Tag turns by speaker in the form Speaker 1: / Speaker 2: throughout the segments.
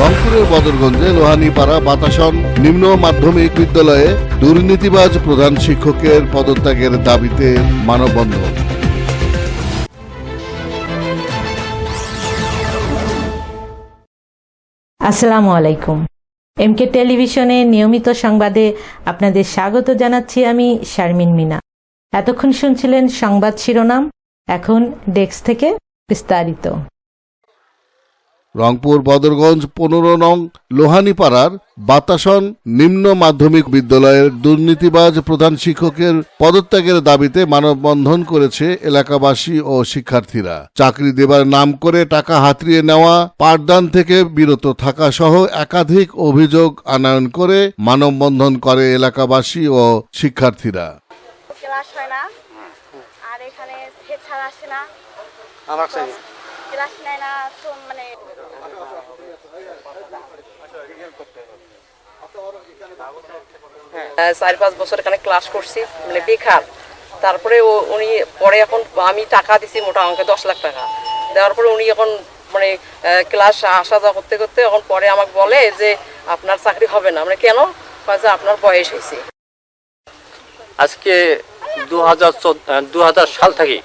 Speaker 1: রংপুরের বদরগঞ্জে লোহানীপাড়া বাতাসন নিম্ন মাধ্যমিক বিদ্যালয়ে দুর্নীতিবাজ প্রধান শিক্ষকের পদত্যাগের দাবিতে মানববন্ধন।
Speaker 2: আসসালামু আলাইকুম। এমকে টেলিভিশনে নিয়মিত সংবাদে আপনাদের স্বাগত জানাচ্ছি আমি শারমিন মিনা। এতক্ষণ শুনছিলেন সংবাদ শিরোনাম, এখন ডেস্ক থেকে বিস্তারিত।
Speaker 1: রংপুর বদরগঞ্জ পনেরো নং লোহানীপাড়ার বাতাসন নিম্ন মাধ্যমিক বিদ্যালয়ের দুর্নীতিবাজ প্রধান শিক্ষকের পদত্যাগের দাবিতে মানববন্ধন করেছে এলাকাবাসী ও শিক্ষার্থীরা। চাকরি দেবার নাম করে টাকা হাতিয়ে নেওয়া পাঠদান থেকে বিরত থাকা সহ একাধিক অভিযোগ আনয়ন করে মানববন্ধন করে এলাকাবাসী ও শিক্ষার্থীরা।
Speaker 3: ক্লাস হয় না। আর এখানে আসে না।
Speaker 4: আমার চাই
Speaker 5: চার পাঁচ বছর এখানে ক্লাস করছি মানে বেকার তারপরে ও উনি পরে এখন আমি টাকা দিছি মোটা অঙ্কে দশ লাখ টাকা দেওয়ার পরে উনি এখন মানে ক্লাস আসা যাওয়া করতে করতে এখন পরে আমাকে বলে যে আপনার চাকরি হবে না মানে কেন যে আপনার বয়স হয়েছে
Speaker 4: আজকে দু হাজার সাল থেকে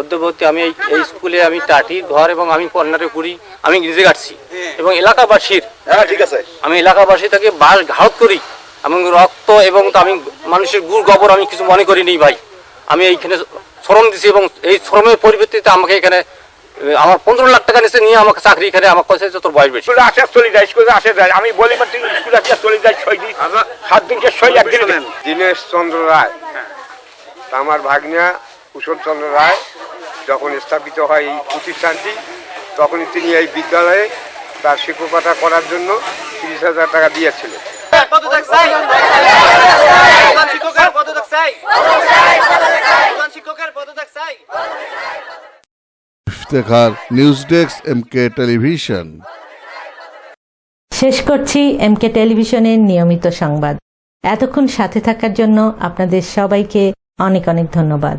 Speaker 4: অদ্যবর্তী আমি এই এই স্কুলে আমি টাটি ঘর এবং আমি কর্নারে করি আমি নিজে কাটছি। এবং এলাকাবাসীর
Speaker 6: হ্যাঁ ঠিক আছে।
Speaker 4: আমি এলাকাবাসী থেকে বাস ঘাত করি এবং রক্ত এবং তো আমি মানুষের গুড় গোবর আমি কিছু মনে করিনি ভাই। আমি এইখানে শ্রম দিছি এবং এই শ্রমের পরিবর্তিতে আমাকে এখানে আমার পনেরো লাখ টাকা নিচে নিয়ে আমাকে চাকরি এখানে আমার কাছে যে তোর বয়স বেশি।
Speaker 6: আসে চলে যায় স্কুলে আসে যায়? আমি বলি মাত্র স্কুলে আসে চলে যায় ছয় দিন সাত দিনকে ছয় একদিন
Speaker 7: দীনেশ চন্দ্র রায় তা আমার ভাগ্না কুশল চন্দ্র রায় যখন স্থাপিত হয় এই প্রতিষ্ঠানটি তখনই তিনি এই বিদ্যালয়ে তার শিক্ষকতা করার জন্য তিরিশ হাজার টাকা দিয়েছিলেন।
Speaker 1: Iftekhar news desk M K television
Speaker 2: শেষ করছি এমকে টেলিভিশনের নিয়মিত সংবাদ। এতক্ষণ সাথে থাকার জন্য আপনাদের সবাইকে অনেক অনেক ধন্যবাদ।